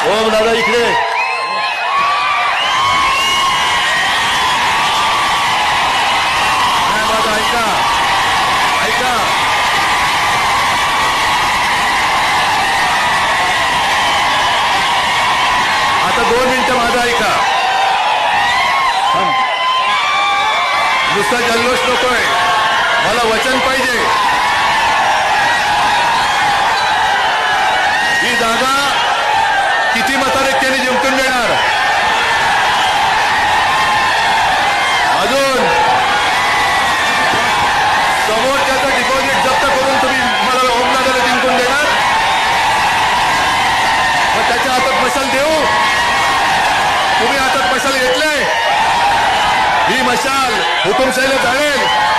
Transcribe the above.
ओम दादा इकडे. नाही, माझं ऐका. ऐका. आता दोन मिनिटं माझा ऐका. हं. नुसता जल्लोष नकोय. मला वचन पाहिजे. त्याच्या हातात मशाल देऊ. तुम्ही हातात मशाल घेतलंय. ही मशाल हुकुमशाहीला जाळेल.